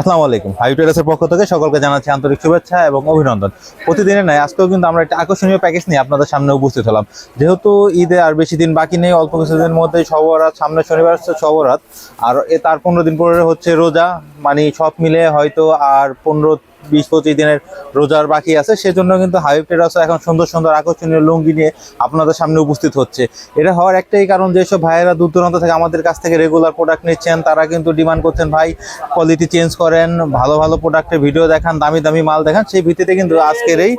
আসসালামু আলাইকুম। হাই ট্রেডার্সের পক্ষ থেকে সকলকে জানাচ্ছি আন্তরিক শুভেচ্ছা এবং অভিনন্দন। প্রতিদিনের নয় আজকেও কিন্তু আমরা একটা আকর্ষণীয় প্যাকেজ নিয়ে আপনাদের সামনে উপস্থিত হলাম। যেহেতু ঈদে আর বেশি দিন বাকি নেই, অল্প কিছুদিনের মধ্যেই সবরাত সামনে শনিবার সবরাত আর এ তার পনেরো দিন পরে হচ্ছে রোজা মানে সব মিলে হয়তো আর পনেরো বিশ পঁচিশ দিনের রোজার বাকি আছে, সেজন্য কিন্তু হাবিব ট্রেডার্সও এখন সুন্দর সুন্দর আকর্ষণীয় লুঙ্গি নিয়ে আপনাদের সামনে উপস্থিত হচ্ছে। এটা হওয়ার একটাই কারণ যেসব ভাইয়েরা দূর দূরান্ত থেকে আমাদের কাছ থেকে রেগুলার প্রোডাক্ট নিচ্ছেন, তারা কিন্তু ডিমান্ড করছেন, ভাই কোয়ালিটি চেঞ্জ করেন, ভালো ভালো প্রোডাক্টের ভিডিও দেখান, দামি দামি মাল দেখান। সেই ভিত্তিতে কিন্তু আজকের এই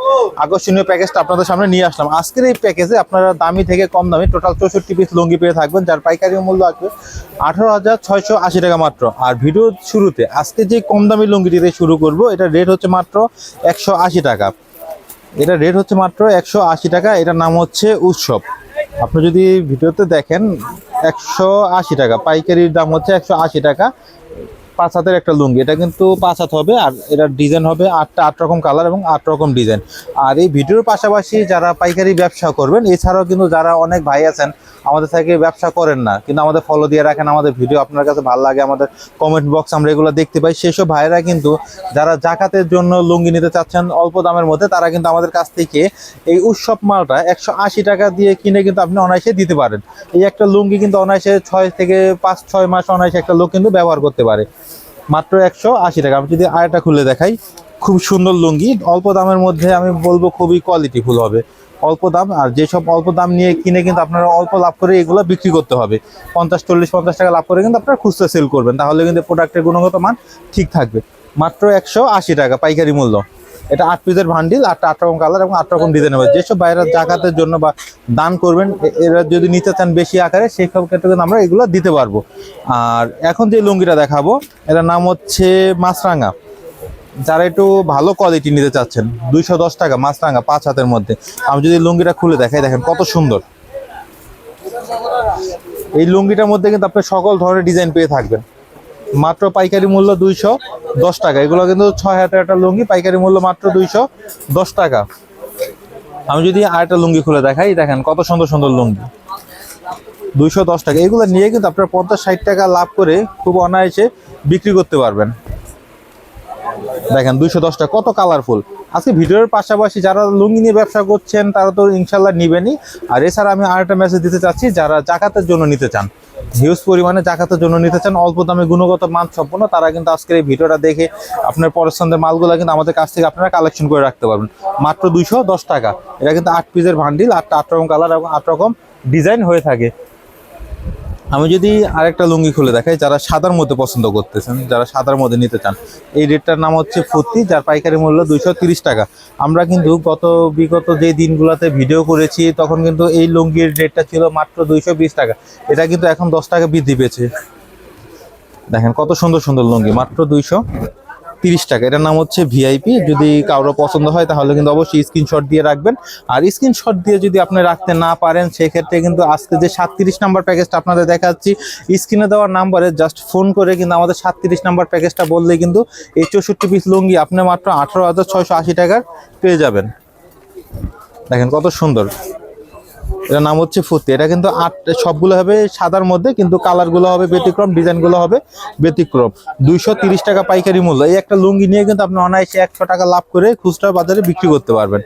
আকর্ষণীয় প্যাকেজটা আপনাদের সামনে নিয়ে আসলাম। আজকের এই প্যাকেজে আপনারা দামি থেকে কম দামি টোটাল চৌষট্টি পিস লুঙ্গি পেয়ে থাকবেন, যার পাইকারি মূল্য আসবে আঠারো হাজার ছয়শো আশি টাকা মাত্র। আর ভিডিও শুরুতে আজকে যে কম দামি লুঙ্গিটিতে শুরু করব, এটা রেট হচ্ছে মাত্র একশো আশি টাকা। এটা রেট হচ্ছে মাত্র একশো আশি টাকা। এটার নাম হচ্ছে উৎসব। আপনি যদি ভিডিওতে দেখেন, একশো আশি টাকা। পাইকারির দাম হচ্ছে একশো আশি টাকা। পাঁচ হাতের একটা লুঙ্গি। এটা কিন্তু পাঁচ হাত হবে আর এটার ডিজাইন হবে আটটা, আট রকম কালার এবং আট রকম ডিজাইন আর এই ভিডিওর পাশাপাশি যারা পাইকারি ব্যবসা করবেন, এছাড়াও কিন্তু যারা অনেক ভাই আছেন, আমাদের থেকে ব্যবসা করেন না, কিন্তু আমাদের ফলো দিয়ে রাখেন আমাদের ভিডিও। আপনার কাছে ভালো লাগে আমাদের কমেন্ট বক্স আমরা এগুলো দেখতে পাই। সেসব ভাইরা কিন্তু যারা জাকাতের জন্য লুঙ্গি নিতে চাচ্ছেন অল্প দামের মধ্যে, তারা কিন্তু আমাদের কাছ থেকে এই উৎসব মালটা একশো আশি টাকা দিয়ে কিনে কিন্তু আপনি অনায়াসে দিতে পারেন। এই একটা লুঙ্গি কিন্তু অনায়াসে ছয় থেকে পাঁচ, ছয় মাস অনায়াসে একটা লোক কিন্তু ব্যবহার করতে পারে। মাত্র একশো আশি টাকা। আমি যদি আয়টা খুলে দেখাই, খুব সুন্দর লুঙ্গি। অল্প দামের মধ্যে আমি বলব খুবই কোয়ালিটিফুল হবে। অল্প দাম, আর যেসব অল্প দাম নিয়ে কিনে কিন্তু আপনারা অল্প লাভ করে এগুলো বিক্রি করতে হবে। পঞ্চাশ, চল্লিশ, পঞ্চাশ টাকা লাভ করে কিন্তু আপনারা খুচরা সেল করবেন। তাহলে কিন্তু প্রোডাক্টের গুণগত মান ঠিক থাকবে। মাত্র একশো আশি টাকা, পাইকারি মূল্য। এটা আট পিসের ভান্ডিল আটটা আট রকম কালার এবং আট রকম ডিজাইন হবে। যেসব বাইরে জাকাতের জন্য বা দান করবেন এরা যদি নিতে চান বেশি আকারে, সেই সব ক্ষেত্রে আমরা এগুলো দিতে পারব। আর এখন যে লুঙ্গিটা দেখাবো, এটার নাম হচ্ছে মাছরাঙা। যারা একটু ভালো কোয়ালিটি নিতে চাচ্ছেন, দুইশো দশ টাকা মাছরাঙা, পাঁচ হাতের মধ্যে। আমি যদি লুঙ্গিটা খুলে দেখাই, দেখেন কত সুন্দর। এই লুঙ্গিটার মধ্যে কিন্তু আপনি সকল ধরনের ডিজাইন পেয়ে থাকবেন। মাত্র পাইকারি মূল্য দুইশো দশ টাকা। এগুলো কিন্তু ছয় হাতের একটা লুঙ্গি, পাইকারি মূল্য মাত্র দুইশো দশ টাকা। আমি যদি আরেকটা লুঙ্গি খুলে দেখাই, দেখেন কত সুন্দর সুন্দর লুঙ্গি। দুইশো দশ টাকা। এগুলো নিয়ে কিন্তু আপনার পঞ্চাশ ষাট টাকা লাভ করে খুব অনায়াসে বিক্রি করতে পারবেন। দেখেন দুইশো দশটা কত কালারফুল আজকে ভিডিওর পাশাপাশি যারা লুঙ্গি নিয়ে ব্যবসা করছেন, তারা তো ইনশাল্লাহ নিবেনই। আর এছাড়া আমি আরেকটা মেসেজ দিতে চাচ্ছি, যারা জাকাতের জন্য নিতে চান হিউজ পরিমাণে জাকাতের জন্য নিতে চান অল্প দামে গুণগত মান সম্পন্ন তারা কিন্তু আজকের এই ভিডিওটা দেখে আপনার পছন্দের মালগুলো কিন্তু আমাদের কাছ থেকে আপনারা কালেকশন করে রাখতে পারবেন। মাত্র দুইশো দশ টাকা। এটা কিন্তু আট পিসের ভান্ডিল আট আট রকম কালার এবং আট রকম ডিজাইন হয়ে থাকে। আমি যদি আরেকটা লুঙ্গি খুলে দেখাই, যারা সাদার মধ্যে পছন্দ করতেছেন, যারা সাদার মধ্যে নিতে চান, এই রেটটার নাম হচ্ছে ফুর্তি, যার পাইকারি মূল্য দুইশো টাকা। আমরা কিন্তু গত বিগত যে দিনগুলোতে ভিডিও করেছি, তখন কিন্তু এই লুঙ্গির রেটটা ছিল মাত্র দুইশো বিশ টাকা। এটা কিন্তু এখন দশ টাকা বৃদ্ধি পেয়েছে। দেখেন কত সুন্দর সুন্দর লুঙ্গি, মাত্র দুইশো। তিরিশ টাকা। এটার নাম হচ্ছে ভিআইপি যদি কারও পছন্দ হয়, তাহলে কিন্তু অবশ্যই স্ক্রিনশট দিয়ে রাখবেন। আর স্ক্রিনশট দিয়ে যদি আপনি রাখতে না পারেন, সেক্ষেত্রে কিন্তু আজকে যে সাতত্রিশ নাম্বার প্যাকেজটা আপনাদের দেখাচ্ছি স্ক্রিনে দেওয়ার নাম্বারে জাস্ট ফোন করে কিন্তু আমাদের সাতত্রিশ নাম্বার প্যাকেজটা বললে কিন্তু এই চৌষট্টি পিস লুঙ্গি আপনি মাত্র আঠারো হাজার ছয়শো আশি টাকার পেয়ে যাবেন। দেখেন কত সুন্দর। এটার নাম হচ্ছে ফুর্তি এটা কিন্তু আট, সবগুলো হবে সাদার মধ্যে, কিন্তু কালারগুলো হবে ব্যতিক্রম, ডিজাইনগুলো হবে ব্যতিক্রম। দুইশো তিরিশ টাকা পাইকারি মূল্য। এই একটা লুঙ্গি নিয়ে কিন্তু আপনি অনায়াসে একশো টাকা লাভ করে খুচরা বাজারে বিক্রি করতে পারবেন।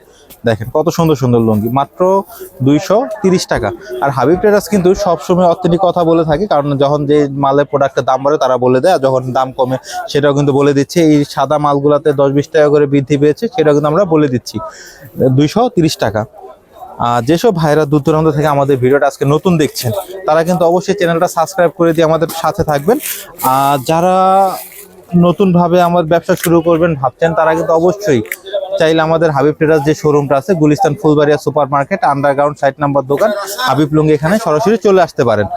দেখেন, কত সুন্দর সুন্দর লুঙ্গি। মাত্র দুইশো তিরিশ টাকা। আর হাবিব ট্রেডার্স কিন্তু সবসময় অর্থনৈতিক কথা বলে থাকে, কারণ যখন যে মালের প্রোডাক্টের দাম বাড়ে, তারা বলে দেয়, আর যখন দাম কমে, সেটাও কিন্তু বলে দিচ্ছে। এই সাদা মালগুলোতে দশ বিশ টাকা করে বৃদ্ধি পেয়েছে, সেটাও কিন্তু আমরা বলে দিচ্ছি। দুইশো টাকা। যেসব ভাইরা দূর দূরান্ত থেকে আমাদের ভিডিওটা আজকে নতুন দেখছেন, তারা কিন্তু অবশ্যই চ্যানেলটা সাবস্ক্রাইব করে দিয়ে আমাদের সাথে থাকবেন। আর যারা নতুনভাবে আমার ব্যবসা শুরু করবেন ভাবছেন, তারা কিন্তু অবশ্যই চাইলে আমাদের হাবিব ট্রেডার্স যে শোরুমটা আছে, Gulistan Fulbaria super market underground site number দোকান, হাবিব লুঙ্গি এখানে সরাসরি চলে আসতে পারেন।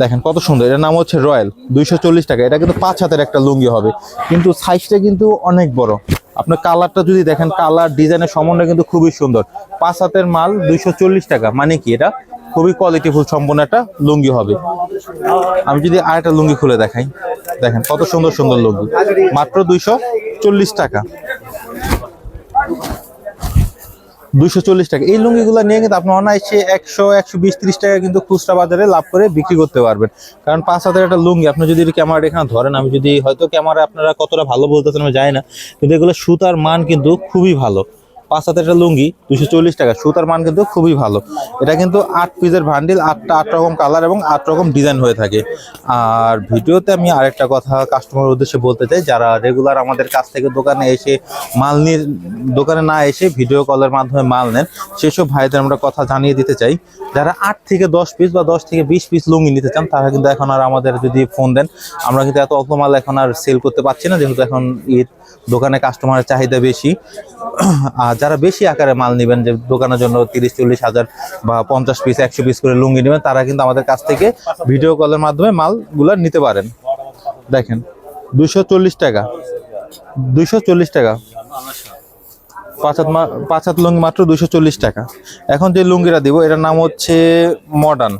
দেখেন কত সুন্দর, এটার নাম হচ্ছে রয়্যাল, দুইশো চল্লিশ টাকা। এটা কিন্তু পাঁচ হাতের একটা লুঙ্গি হবে, কিন্তু সাইজটা কিন্তু অনেক বড়। আপনার কালারটা যদি দেখেন কালার ডিজাইনের সমন্বয় কিন্তু খুবই সুন্দর। পাঁচ হাতের মাল দুইশো চল্লিশ টাকা মানে কি এটা? খুবই কোয়ালিটিফুল সম্পন্ন একটা লুঙ্গি হবে। আমি যদি আরেকটা লুঙ্গি খুলে দেখাই, দেখেন কত সুন্দর সুন্দর লুঙ্গি, মাত্র দুইশো চল্লিশ টাকা। দুশো চল্লিশ টাকা। এই লুঙ্গিগুলো নিয়ে কিন্তু আপনি অনায়াসে একশো একশো বিশ, ত্রিশ টাকা কিন্তু খুচরা বাজারে লাভ করে বিক্রি করতে পারবেন। কারণ পাঁচ হাজার একটা লুঙ্গি, আপনি যদি ক্যামেরা এখানে ধরেন, আমি যদি হয়তো ক্যামেরা আপনারা কতটা ভালো বলতেছেন আমি জানি না, কিন্তু এগুলো সুতার মান কিন্তু খুবই ভালো। পাঁচ হাতের একটা লুঙ্গি দুশো চল্লিশ টাকা। সুতার মান কিন্তু খুবই ভালো। এটা কিন্তু আট পিসের ভান্ডিল আটটা আট রকম কালার এবং আট রকম ডিজাইন হয়ে থাকে। আর ভিডিওতে আমি আরেকটা কথা কাস্টমার উদ্দেশ্যে বলতে চাই, যারা রেগুলার আমাদের কাছ থেকে দোকানে এসে মাল নিয়ে, দোকানে না এসে ভিডিও কলের মাধ্যমে মাল নেন, সেসব ভাইদের আমরা কথা জানিয়ে দিতে চাই। যারা আট থেকে দশ পিস বা দশ থেকে বিশ পিস লুঙ্গি নিতে চান, তারা কিন্তু এখন আর আমাদের যদি ফোন দেন, আমরা কিন্তু এত অল্প মাল এখন আর সেল করতে পারছি না, যেহেতু এখন ঈদ, দোকানে কাস্টমারের চাহিদা বেশি। আর যারা বেশি আকারে মাল নেবেন, যে দোকানের জন্য তিরিশ, চল্লিশ হাজার বা পঞ্চাশ পিস একশো পিস করে লুঙ্গি নেবেন, তারা কিন্তু আমাদের কাছ থেকে ভিডিও কলের মাধ্যমে মালগুলো নিতে পারেন। দেখেন দুশো চল্লিশ টাকা দুশো চল্লিশ টাকা। পাঁচ হাত পাঁচ হাত লুঙ্গি মাত্র দুশো চল্লিশ টাকা। এখন যে লুঙ্গিটা দিব, এটার নাম হচ্ছে মডার্ন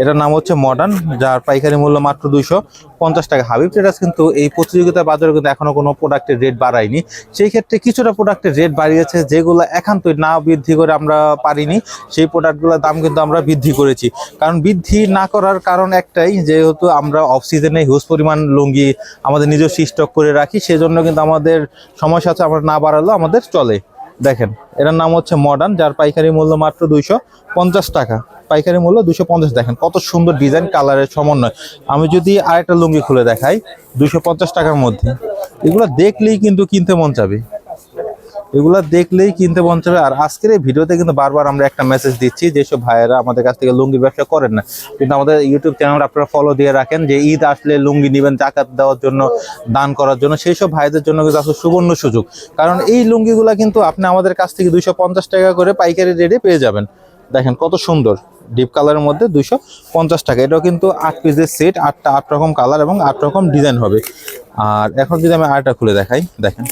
এটার নাম হচ্ছে মডার্ন যার পাইকারি মূল্য মাত্র দুইশো পঞ্চাশ টাকা। হাবিব ট্রেডার্স কিন্তু এই প্রতিযোগিতার বাজারে কিন্তু এখনও কোনো প্রোডাক্টের রেট বাড়ায়নি। সেই ক্ষেত্রে কিছুটা প্রোডাক্টের রেট বাড়িয়েছে, যেগুলো একান্তই না বৃদ্ধি করে আমরা পারিনি, সেই প্রোডাক্টগুলোর দাম কিন্তু আমরা বৃদ্ধি করেছি। কারণ বৃদ্ধি না করার কারণ একটাই, যেহেতু আমরা অফ সিজনে হিউজ পরিমাণ লুঙ্গি আমাদের নিজস্ব স্টক করে রাখি, সেজন্য কিন্তু আমাদের সমস্যা আছে আমরা না বাড়ালেও আমাদের চলে। দেখেন, এটার নাম হচ্ছে মডার্ন যার পাইকারি মূল্য মাত্র দুইশো পঞ্চাশ টাকা। পাইকারি মূল্য দুশো পঞ্চাশ। দেখেন কত সুন্দর ডিজাইন, কালারের সমন্বয়। আমি যদি আরেকটা লুঙ্গি খুলে দেখাই, দুশো পঞ্চাশ টাকার মধ্যে। এগুলো দেখলেই কিন্তু কিনতে মন চাবে। এগুলো দেখলেই কিনতে মন চাবে। আর আজকের এই ভিডিওতে কিন্তু বারবার আমরা একটা মেসেজ দিচ্ছি যেসব ভাইয়েরা আমাদের কাছ থেকে লুঙ্গি ব্যবসা করেন না। কিন্তু আমাদের ইউটিউব চ্যানেল আপনারা ফলো দিয়ে রাখেন যে, ঈদ আসলে লুঙ্গি নেবেন জাকাত দেওয়ার জন্য, দান করার জন্য। সেই সব ভাইদের জন্য কিন্তু আসলে সুবর্ণ সুযোগ। কারণ এই লুঙ্গিগুলো কিন্তু আপনি আমাদের কাছ থেকে দুইশো পঞ্চাশ টাকা করে পাইকারি রেটে পেয়ে যাবেন। দেখেন কত সুন্দর। ডিপ কালারের মধ্যে দুইশো পঞ্চাশ টাকা। এটাও কিন্তু আট পিসের সেট আটটা আট রকম কালার এবং আট রকম ডিজাইন হবে। আর এখন যদি আমি আরেকটা খুলে দেখাই, দেখেন।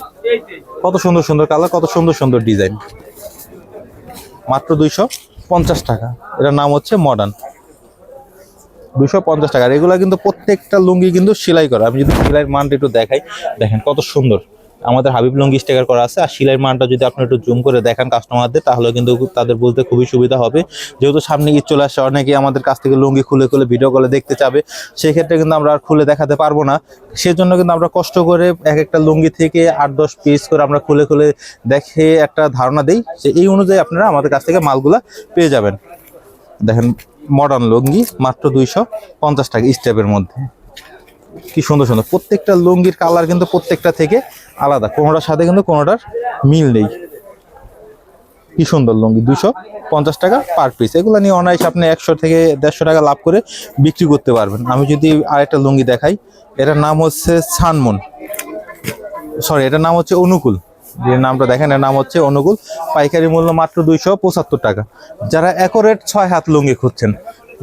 কত সুন্দর সুন্দর কালার কত সুন্দর সুন্দর ডিজাইন মাত্র দুইশো পঞ্চাশ টাকা। এটার নাম হচ্ছে মডার্ন দুশো পঞ্চাশ টাকা। এগুলো কিন্তু প্রত্যেকটা লুঙ্গি কিন্তু সেলাই করা। আমি যদি সেলাইয়ের মানটা একটু দেখাই, দেখেন কত সুন্দর। আমাদের হাবিব লুঙ্গি স্টেকার করা আছে। আর সেলাইয়ের মানটা যদি আপনি একটু জুম করে দেখান কাস্টমারদের তাহলে কিন্তু তাদের বলতে খুবই সুবিধা হবে। যেহেতু সামনে ঈদ চলে আসছে, অনেকেই আমাদের কাছ থেকে লুঙ্গি খুলে খুলে ভিডিও কলে দেখতে চাবে। সেক্ষেত্রে কিন্তু আমরা আর খুলে দেখাতে পারব না। সেজন্য কিন্তু আমরা কষ্ট করে এক একটা লুঙ্গি থেকে আট দশ পিস করে আমরা খুলে খুলে দেখে একটা ধারণা দিই যে এই অনুযায়ী আপনারা আমাদের কাছ থেকে মালগুলা পেয়ে যাবেন। দেখেন মডার্ন লুঙ্গি মাত্র দুইশো পঞ্চাশ টাকা স্টেপের মধ্যে। কি সুন্দর সুন্দর। প্রত্যেকটা লুঙ্গির কালার কিন্তু প্রত্যেকটা থেকে আলাদা। কোনোটার সাথে কিন্তু কোনোটার মিল নেই। কি সুন্দর লুঙ্গি দুশো পঞ্চাশ টাকা পার পিস এগুলো নিয়ে অনায়াসে আপনি একশো থেকে দেড়শো টাকা লাভ করে বিক্রি করতে পারবেন। আমি যদি আরেকটা লুঙ্গি দেখাই, এটার নাম হচ্ছে সানমন। সরি এটার নাম হচ্ছে অনুকূল। যে নামটা দেখেন, এর নাম হচ্ছে অনুকূল। পাইকারি মূল্য মাত্র দুইশো পঁচাত্তর টাকা। যারা একরেট ছয় হাত লুঙ্গি খুঁজছেন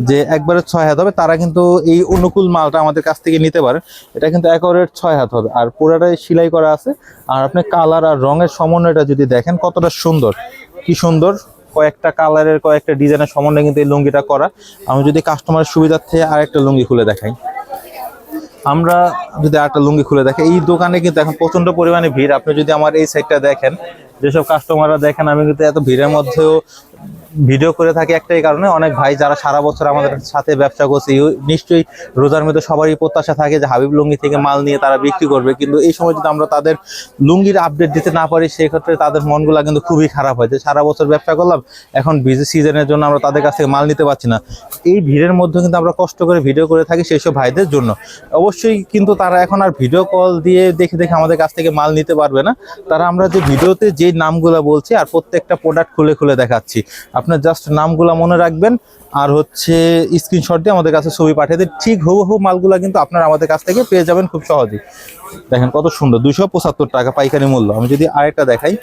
যে একবারে ছয় হাত হবে, তারা কিন্তু এই অনুকূল মালটা আমাদের কাছ থেকে নিতে পারেন এটা কিন্তু একরেট ছয় হাত হবে। আর পুরাটাই সেলাই করা আছে। আর আপনি কালার আর রঙের সমন্বয়টা যদি দেখেন, কতটা সুন্দর। কি সুন্দর। কয়েকটা কালারের, কয়েকটা ডিজাইনের সমন্বয়ে কিন্তু এই লুঙ্গিটা করা। আমি যদি কাস্টমারের সুবিধার্থে আরেকটা লুঙ্গি খুলে দেখাই। আমরা যদি আরেকটা লুঙ্গি খুলে দেখে, এই দোকানে কিন্তু এখন প্রচণ্ড পরিমাণে ভিড়। আপনি যদি আমার এই সাইডটা দেখেন, যেসব কাস্টমাররা দেখেন, আমি কিন্তু এত ভিড়ের মধ্যেও ভিডিও করে থাকি একটাই কারণে, অনেক ভাই যারা সারা বছর আমাদের সাথে ব্যবসা করছে নিশ্চয়ই রোজার মধ্যে সবারই প্রত্যাশা থাকে যে হাবিব লুঙ্গি থেকে মাল নিয়ে তারা বিক্রি করবে। কিন্তু এই সময় যদি আমরা তাদের লুঙ্গির আপডেট দিতে না পারি, সেক্ষেত্রে তাদের মনগুলা কিন্তু খুবই খারাপ হয়। যে সারা বছর ব্যবসা করলাম, এখন বিজি সিজনের জন্য আমরা তাদের কাছ থেকে মাল নিতে পারছি না। এই ভিড়ের মধ্যে কিন্তু আমরা কষ্ট করে ভিডিও করে থাকি সেই সব ভাইদের জন্য। অবশ্যই কিন্তু তারা এখন আর ভিডিও কল দিয়ে দেখে দেখে আমাদের কাছ থেকে মাল নিতে পারবে না। তারা আমরা যে ভিডিওতে যে নামগুলো বলছি আর প্রত্যেকটা প্রোডাক্ট খুলে খুলে দেখাচ্ছি। আপনার জাস্ট নামগুলো মনে রাখবেন আর হচ্ছে স্ক্রিনশট দিয়ে আমাদের কাছে ছবি পাঠিয়ে দিন। ঠিক হুবহু মালগুলো কিন্তু আপনারা আমাদের কাছ থেকে পেয়ে যাবেন খুব সহজেই। দেখেন কত সুন্দর দুশো পঁচাত্তর টাকা পাইকারি মূল্য। আমি যদি আরেকটা দেখাই,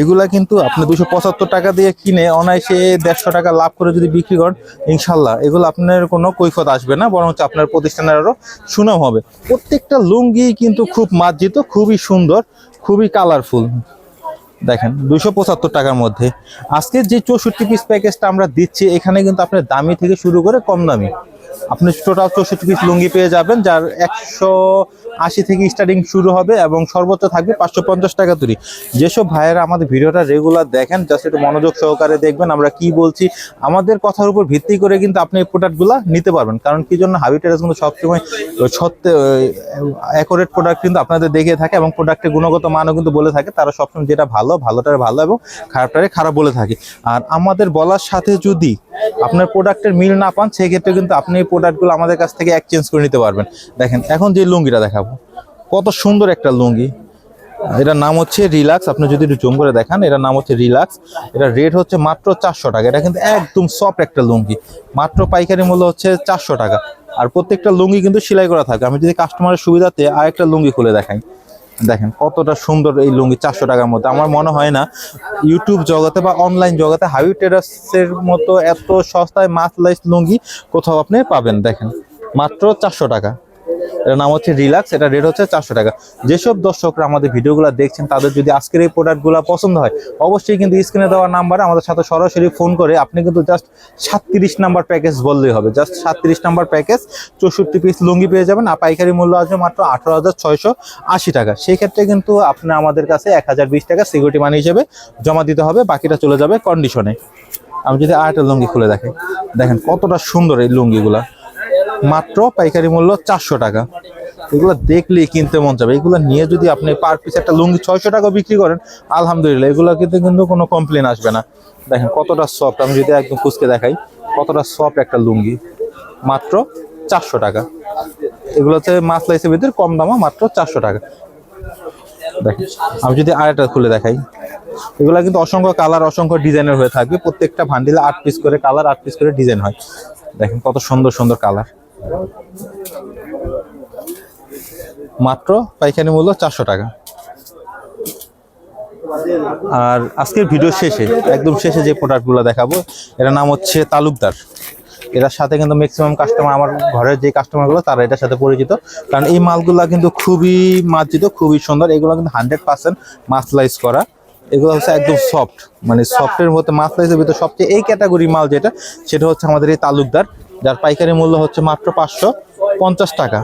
এগুলা কিন্তু আপনি দুশো পঁচাত্তর টাকা দিয়ে কিনে অনায়াসে দেড়শো টাকা লাভ করে যদি বিক্রি করেন, ইনশাল্লাহ এগুলো আপনার কোনো কৈফত আসবে না, বরং হচ্ছে আপনার প্রতিষ্ঠানের আরও সুনাম হবে। প্রত্যেকটা লুঙ্গি কিন্তু খুব মার্জিত, খুবই সুন্দর, খুবই কালারফুল দেখেন দুশো পঁচাত্তর টাকার মধ্যে। আজকে যে চৌষট্টি পিস প্যাকেজটা আমরা দিচ্ছি, এখানে কিন্তু আপনার দামি থেকে শুরু করে কম দামি। আপনি টোটাল চৌষট্টি পিস লুঙ্গি পেয়ে যাবেন, যার একশো আশি থেকে স্টার্টিং শুরু হবে এবং সর্বোচ্চ থাকবে পাঁচশো পঞ্চাশ টাকা তৈরি। যেসব ভাইয়েরা আমাদের ভিডিওটা রেগুলার দেখেন জাস্ট একটু মনোযোগ সহকারে দেখবেন আমরা কি বলছি। আমাদের কথার উপর ভিত্তি করে কিন্তু আপনি এই প্রোডাক্টগুলো নিতে পারবেন। কারণ কি জন্য? হাবি টেরাস কিন্তু সবসময় সত্যি অ্যাকোরেট প্রোডাক্ট কিন্তু আপনাদের দেখে থাকে এবং প্রোডাক্টের গুণগত মানও কিন্তু বলে থাকে। তারা সবসময় যেটা ভালো, ভালোটারে ভালো এবং খারাপটারে খারাপ বলে থাকে। আর আমাদের বলার সাথে যদি আপনার প্রোডাক্টের মিল না পান, সেক্ষেত্রে কিন্তু আপনি এই প্রোডাক্টগুলো আমাদের কাছ থেকে এক্সচেঞ্জ করে নিতে পারবেন। দেখেন, এখন যে লুঙ্গিটা দেখাবো। কত সুন্দর একটা লুঙ্গি। এটার নাম হচ্ছে রিল্যাক্স আপনি যদি একটু জুম করে দেখান, এটার নাম হচ্ছে রিল্যাক্স এটা রেট হচ্ছে মাত্র চারশো টাকা। এটা কিন্তু একদম সফট একটা লুঙ্গি। মাত্র পাইকারি মূল্য হচ্ছে চারশো টাকা। আর প্রত্যেকটা লুঙ্গি কিন্তু সেলাই করা থাকে। আমি যদি কাস্টমারের সুবিধাতে আরেকটা লুঙ্গি খুলে দেখাই। দেখেন কতটা সুন্দর এই লুঙ্গি চারশো টাকার মধ্যে। আমার মনে হয় না ইউটিউব জগতে বা অনলাইন জগতে হাবি টেরাসের মতো এত সস্তায় মাছ লাইস লুঙ্গি কোথাও আপনি পাবেন। দেখেন, মাত্র চারশো টাকা। এটার নাম হচ্ছে রিল্যাক্স এটা রেট হচ্ছে চারশো টাকা। যেসব দর্শকরা আমাদের ভিডিওগুলো দেখছেন, তাদের যদি আজকের এই প্রোডাক্টগুলো পছন্দ হয়, অবশ্যই কিন্তু স্ক্রিনে দেওয়া নাম্বারে আমাদের সাথে সরাসরি ফোন করে আপনি কিন্তু জাস্ট সাতত্রিশ নাম্বার প্যাকেজ বললেই হবে। জাস্ট সাতত্রিশ নাম্বার প্যাকেজ চৌষট্টি পিস লুঙ্গি পেয়ে যাবেন, আর পাইকারি মূল্য আসবে মাত্র আঠারো হাজার ছয়শো আশি টাকা। সেই ক্ষেত্রে কিন্তু আপনি আমাদের কাছে এক হাজার বিশ টাকা সিকিউরিটি মানি হিসেবে জমা দিতে হবে, বাকিটা চলে যাবে কন্ডিশনে আমি যদি আরেকটা লুঙ্গি খুলে দেখে। দেখেন কতটা সুন্দর এই লুঙ্গিগুলা। মাত্র পাইকারি মূল্য চারশো টাকা। এগুলো দেখলেই কিনতে মন যাবে এগুলো নিয়ে যদি আপনি পার পিস একটা লুঙ্গি ছয়শো টাকা বিক্রি করেন, আলহামদুলিল্লাহ, এগুলো কিন্তু কিন্তু কোনো কমপ্লেন আসবে না। দেখেন কতটা সফট আমি যদি একদম ফুসকে দেখাই, কতটা সফট একটা লুঙ্গি। মাত্র চারশো টাকা। এগুলো হচ্ছে মাছ লাইসের ভিতরে কম দামা মাত্র চারশো টাকা। দেখেন, আমি যদি আরেকটা খুলে দেখাই। এগুলো কিন্তু অসংখ্য কালার, অসংখ্য ডিজাইনের হয়ে থাকবে প্রত্যেকটা ভান্ডিলে আট পিস করে কালার আট পিস করে ডিজাইন হয়। দেখেন কত সুন্দর সুন্দর কালার মাত্র পাইকারি মূল্য চারশো টাকা। আর আজকের ভিডিও শেষে, একদম শেষে যে প্রোডাক্টগুলো দেখাবো, এটার নাম হচ্ছে তালুকদার। এটার সাথে কিন্তু ম্যাক্সিমাম কাস্টমার আমার ঘরের যে কাস্টমারগুলো তারা এটার সাথে পরিচিত। কারণ এই মালগুলো কিন্তু খুবই মার্জিত, খুবই সুন্দর। এগুলো কিন্তু হান্ড্রেড পার্সেন্ট মাসলাইজ করা। এগুলো হচ্ছে একদম সফট মানে সফটের মধ্যে মাসলাইজের ভিতরে সবচেয়ে এই ক্যাটাগরি মাল যেটা, সেটা হচ্ছে আমাদের এই তালুকদার। যার পাইকারি মূল্য হচ্ছে মাত্র পাঁচশো পঞ্চাশ টাকা।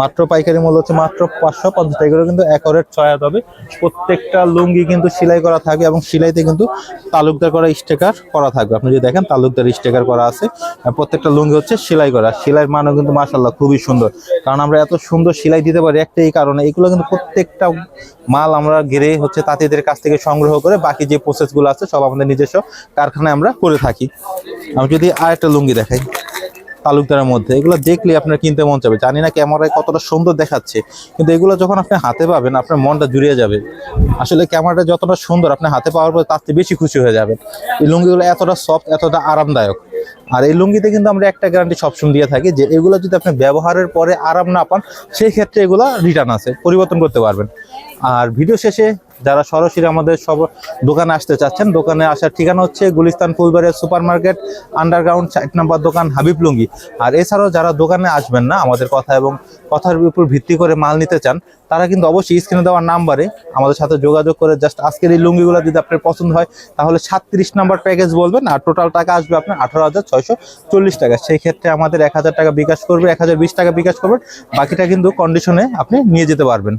মাত্র পাইকারি মূল্য হচ্ছে মাত্র পাঁচশো পঞ্চাশ এগুলো কিন্তু অ্যাকোরেট ছয় হবে প্রত্যেকটা লুঙ্গি কিন্তু সেলাই করা থাকবে এবং সেলাইতে কিন্তু তালুকদার করা স্টিকার করা থাকবে। আপনি যদি দেখেন, তালুকদার স্টিকার করা আছে। আর প্রত্যেকটা লুঙ্গি হচ্ছে সেলাই করা। সেলাইয়ের মানও কিন্তু মাসাল্লাহ খুবই সুন্দর। কারণ আমরা এত সুন্দর সেলাই দিতে পারি একটা এই কারণে, এগুলো কিন্তু প্রত্যেকটা মাল আমরা গেড়ে হচ্ছে তাঁতিদের কাছ থেকে সংগ্রহ করে বাকি যে প্রসেসগুলো আছে সব আমাদের নিজস্ব কারখানায় আমরা করে থাকি। আমি যদি আরেকটা লুঙ্গি দেখাই। তালুকদারের মধ্যে, এগুলো দেখলে আপনার কিনতে মন চাবে জানি না ক্যামেরায় কতটা সুন্দর দেখাচ্ছে, কিন্তু এগুলো যখন আপনি হাতে পাবেন, আপনার মনটা জুড়িয়ে যাবে। আসলে ক্যামেরাটা যতটা সুন্দর আপনি হাতে পাওয়ার পর, তার বেশি খুশি হয়ে যাবেন। এই লুঙ্গিগুলো এতটা সফট এতটা আরামদায়ক। আর এই লুঙ্গিতে কিন্তু আমরা একটা গ্যারান্টি সবসময় দিয়ে থাকি যে, এগুলো যদি আপনি ব্যবহারের পরে আরাম না পান, সেই ক্ষেত্রে এগুলো রিটার্ন আছে, পরিবর্তন করতে পারবেন। আর ভিডিও শেষে যারা সরাসরি আমাদের সব দোকানে আসতে চাচ্ছেন, দোকানে আসার ঠিকানা হচ্ছে Gulistan Fulbaria super market underground site number দোকান হাবিব লুঙ্গি। আর এছাড়াও যারা দোকানে আসবেন না, আমাদের কথা এবং কথার উপর ভিত্তি করে মাল নিতে চান, তারা কিন্তু অবশ্যই স্ক্রিনে দেওয়ার নাম্বারে আমাদের সাথে যোগাযোগ করে জাস্ট আজকের এই লুঙ্গিগুলো যদি আপনার পছন্দ হয়, তাহলে সাতত্রিশ নাম্বার প্যাকেজ বলবেন আর টোটাল টাকা আসবে আপনার আঠারো হাজার ছয়শো চল্লিশ টাকা। সেই ক্ষেত্রে আমাদের এক হাজার টাকা বিকাশ করবে, এক হাজার বিশ টাকা বিকাশ করবেন বাকিটা কিন্তু কন্ডিশনে আপনি নিয়ে যেতে পারবেন।